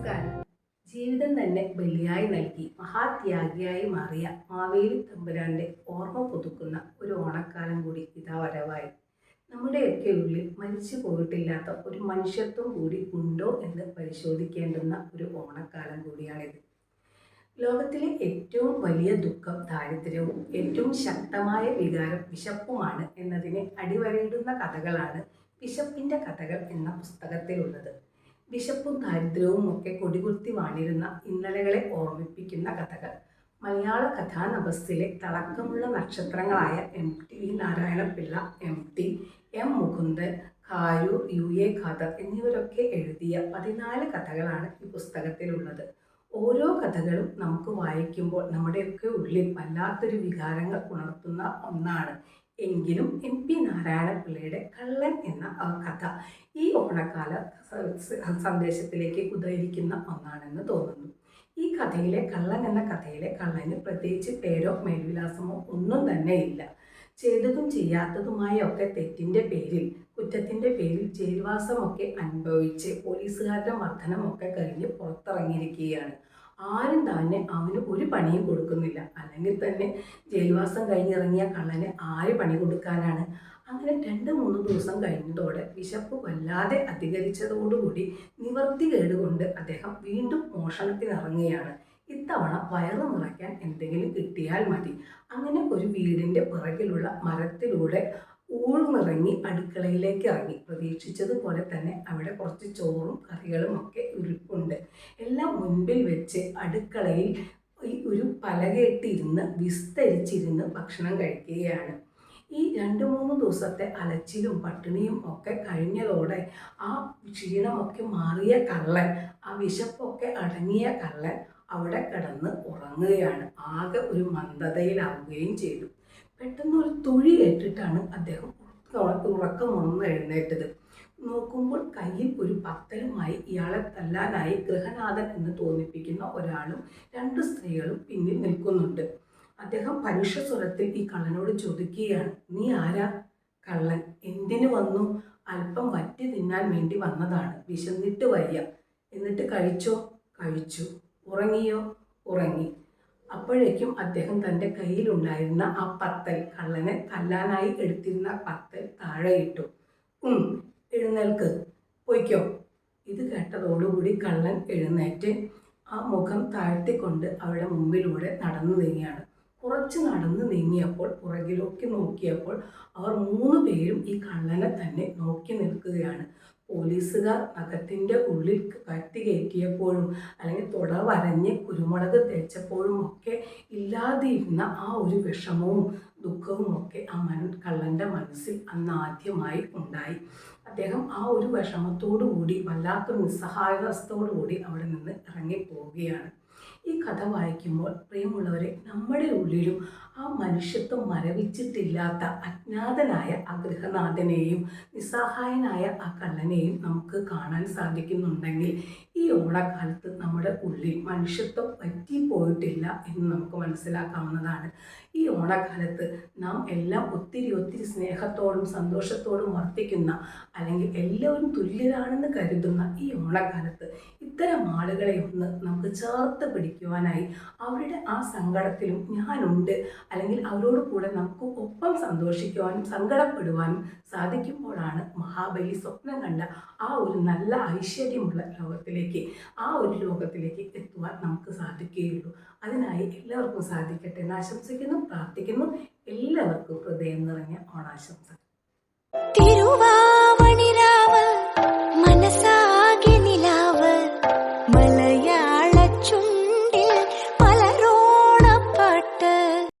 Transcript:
ജീവിതം തന്നെ ബലിയായി നൽകി മഹാത്യാഗിയായി മാറിയ മാവേലി തമ്പുരാന്റെ ഓർമ്മ പുതുക്കുന്ന ഒരു ഓണക്കാലം കൂടി ഇതാ വരവായി. നമ്മുടെയൊക്കെ ഉള്ളിൽ മരിച്ചു പോയിട്ടില്ലാത്ത ഒരു മനുഷ്യത്വം കൂടി ഉണ്ടോ എന്ന് പരിശോധിക്കേണ്ടുന്ന ഒരു ഓണക്കാലം കൂടിയാണിത്. ലോകത്തിലെ ഏറ്റവും വലിയ ദുഃഖം ദാരിദ്ര്യവും ഏറ്റവും ശക്തമായ വികാരം വിശപ്പുമാണ് എന്നതിനെ അടിവരയിടുന്ന കഥകളാണ് വിശപ്പിന്റെ കഥകൾ എന്ന പുസ്തകത്തിലുള്ളത്. വിശപ്പും ദാരിദ്ര്യവും ഒക്കെ കൊടികുത്തി വാണിരുന്ന ഇന്നലകളെ ഓർമ്മിപ്പിക്കുന്ന കഥകൾ. മലയാള കഥാനഭസ്സിലെ തിളക്കമുള്ള നക്ഷത്രങ്ങളായ M T V Narayanapillai M T M Mukundan Kayyur U A Khader എന്നിവരൊക്കെ എഴുതിയ പതിനാല് കഥകളാണ് ഈ പുസ്തകത്തിലുള്ളത്. ഓരോ കഥകളും നമുക്ക് വായിക്കുമ്പോൾ നമ്മുടെയൊക്കെ ഉള്ളിൽ വല്ലാത്തൊരു വികാരങ്ങൾ ഉണർത്തുന്ന ഒന്നാണ്. എങ്കിലും എം പി നാരായണപിള്ളയുടെ കള്ളൻ എന്ന കഥ ഈ ഓണക്കാല സന്ദേശത്തിലേക്ക് ഉദയിരിക്കുന്ന ഒന്നാണെന്ന് തോന്നുന്നു. ഈ കഥയിലെ കള്ളൻ എന്ന കഥയിലെ കള്ളന് പ്രത്യേകിച്ച് പേരോ മേൽവിലാസമോ ഒന്നും തന്നെ ഇല്ല ചെയ്തതും ചെയ്യാത്തതുമായ ഒക്കെ തെറ്റിന്റെ പേരിൽ കുറ്റത്തിന്റെ പേരിൽ ജയിൽവാസമൊക്കെ അനുഭവിച്ച് പോലീസുകാരുടെ മർദ്ദനമൊക്കെ കഴിഞ്ഞ് പുറത്തിറങ്ങിയിരിക്കുകയാണ്. ആരും തന്നെ അവന് ഒരു പണിയും കൊടുക്കുന്നില്ല. അല്ലെങ്കിൽ തന്നെ ജയിൽവാസം കഴിഞ്ഞിറങ്ങിയ കള്ളന് ആര് പണി കൊടുക്കാനാണ്? അങ്ങനെ രണ്ട് മൂന്ന് ദിവസം കഴിഞ്ഞതോടെ വിശപ്പ് വല്ലാതെ അധികരിച്ചതോടുകൂടി നിവർത്തി കേടുകൊണ്ട് അദ്ദേഹം വീണ്ടും മോഷണത്തിനിറങ്ങുകയാണ്. ഇത്തവണ വയറ് നിറയ്ക്കാൻ എന്തെങ്കിലും കിട്ടിയാൽ മതി. അങ്ങനെ ഒരു വീടിന്റെ പിറകിലുള്ള മരത്തിലൂടെ ഊഴ്ന്നിറങ്ങി അടുക്കളയിലേക്ക് ഇറങ്ങി. പ്രതീക്ഷിച്ചതുപോലെ തന്നെ അവിടെ കുറച്ച് ചോറും കറികളും ഒക്കെ ഉരുക്കുണ്ട് എല്ലാം മുൻപിൽ വെച്ച് അടുക്കളയിൽ ഒരു പലകയിട്ടിരുന്ന് വിസ്തരിച്ചിരുന്ന് ഭക്ഷണം കഴിക്കുകയാണ്. ഈ രണ്ട് മൂന്ന് ദിവസത്തെ അലച്ചിലും പട്ടിണിയും ഒക്കെ കഴിഞ്ഞതോടെ ആ ക്ഷീണമൊക്കെ മാറിയ കള്ളൻ ആ വിശപ്പൊക്കെ അടങ്ങിയ കള്ളൻ അവിടെ കിടന്ന് ഉറങ്ങുകയാണ്. ആകെ ഒരു മന്ദതയിലാവുകയും ചെയ്തു. പെട്ടെന്ന് ഒരു തുഴി കേട്ടിട്ടാണ് അദ്ദേഹം ഉറക്കം ഉണർന്ന് എഴുന്നേറ്റത്. നോക്കുമ്പോൾ കയ്യിൽ ഒരു പത്തലുമായി ഇയാളെ തല്ലാനായി ഗൃഹനാഥൻ എന്ന് തോന്നിപ്പിക്കുന്ന ഒരാളും രണ്ട് സ്ത്രീകളും പിന്നിൽ നിൽക്കുന്നുണ്ട്. അദ്ദേഹം പരുഷ സ്വരത്തിൽ ഈ കള്ളനോട് ചോദിക്കുകയാണ് നീ ആരാ കള്ളൻ? എന്തിനു വന്നു? അല്പം വറ്റി തിന്നാൻ വേണ്ടി വന്നതാണ്. വിശന്നിട്ട് വയ്യ. എന്നിട്ട് കഴിച്ചോ? കഴിച്ചു. ഉറങ്ങിയോ? ഉറങ്ങി. അപ്പോഴേക്കും അദ്ദേഹം തന്റെ കയ്യിലുണ്ടായിരുന്ന ആ പത്തൽ കള്ളനെ തല്ലാനായി എടുത്തിരുന്ന പത്തൽ താഴെയിട്ടു. എഴുന്നേൽക്ക്. പൊയ്ക്കോ. ഇത് കേട്ടതോടുകൂടി കള്ളൻ എഴുന്നേറ്റ് ആ മുഖം താഴ്ത്തിക്കൊണ്ട് അവിടെ മുമ്പിലൂടെ നടന്നു നീങ്ങിയാണ്. കുറച്ച് നടന്നു നീങ്ങിയപ്പോൾ പുറകിലേക്ക് നോക്കിയപ്പോൾ അവർ മൂന്ന് പേരും ഈ കള്ളനെ തന്നെ നോക്കി നിൽക്കുകയാണ്. പോലീസുകാർ അകത്തിന്റെ ഉള്ളിൽ കത്തി കയറ്റിയപ്പോഴും അല്ലെങ്കിൽ തുട വരഞ്ഞ് കുരുമുളക് തേച്ചപ്പോഴും ഒക്കെ ഇല്ലാതിരുന്ന ആ ഒരു വിഷമവും ദുഃഖവും ഒക്കെ ആ മൻ കള്ളന്റെ മനസ്സിൽ അന്ന് ആദ്യമായി ഉണ്ടായി. അദ്ദേഹം ആ ഒരു വിഷമത്തോടു കൂടി വല്ലാത്ത നിസ്സഹായവസ്ഥയോടുകൂടി അവിടെ നിന്ന് ഇറങ്ങിപ്പോവുകയാണ്. ഈ കഥ വായിക്കുമ്പോൾ പ്രിയമുള്ളവരെ നമ്മുടെ ഉള്ളിലും ആ മനുഷ്യത്വം മരവിച്ചിട്ടില്ലാത്ത അജ്ഞാതനായ ആ ഗൃഹനാഥനെയും നിസ്സഹായനായ ആ കള്ളനെയും നമുക്ക് കാണാൻ സാധിക്കുന്നുണ്ടെങ്കിൽ ഈ ഓണക്കാലത്ത് നമ്മുടെ ഉള്ളിൽ മനുഷ്യത്വം പറ്റിപ്പോയിട്ടില്ല എന്ന് നമുക്ക് മനസ്സിലാക്കാവുന്നതാണ്. ഈ ഓണക്കാലത്ത് നാം എല്ലാം ഒത്തിരി ഒത്തിരി സ്നേഹത്തോടും സന്തോഷത്തോടും വർത്തിക്കുന്ന അല്ലെങ്കിൽ എല്ലാവരും തുല്യരാണെന്ന് കരുതുന്ന ഈ ഓണക്കാലത്ത് ഇത്തരം ആളുകളെ ഒന്ന് നമുക്ക് ചേർത്ത് പിടിക്കുവാനായി അവരുടെ ആ സങ്കടത്തിലും ഞാനുണ്ട് അല്ലെങ്കിൽ അവരോട് കൂടെ നമുക്ക് ഒപ്പം സന്തോഷിക്കുവാനും സങ്കടപ്പെടുവാനും സാധിക്കുമ്പോഴാണ് മഹാബലി സ്വപ്നം കണ്ട ആ ഒരു നല്ല ഐശ്വര്യമുള്ള ലോകത്തിലേക്ക് ആ ഒരു ലോകത്തിലേക്ക് എത്തുവാൻ നമുക്ക് സാധിക്കുകയുള്ളൂ. അതിനായി എല്ലാവർക്കും സാധിക്കട്ടെ എന്ന് ആശംസിക്കുന്നു പ്രാർത്ഥിക്കുന്നു. എല്ലാവർക്കും ഹൃദയം നിറഞ്ഞ ഓണാശംസ തിരുവാവണിരാവ്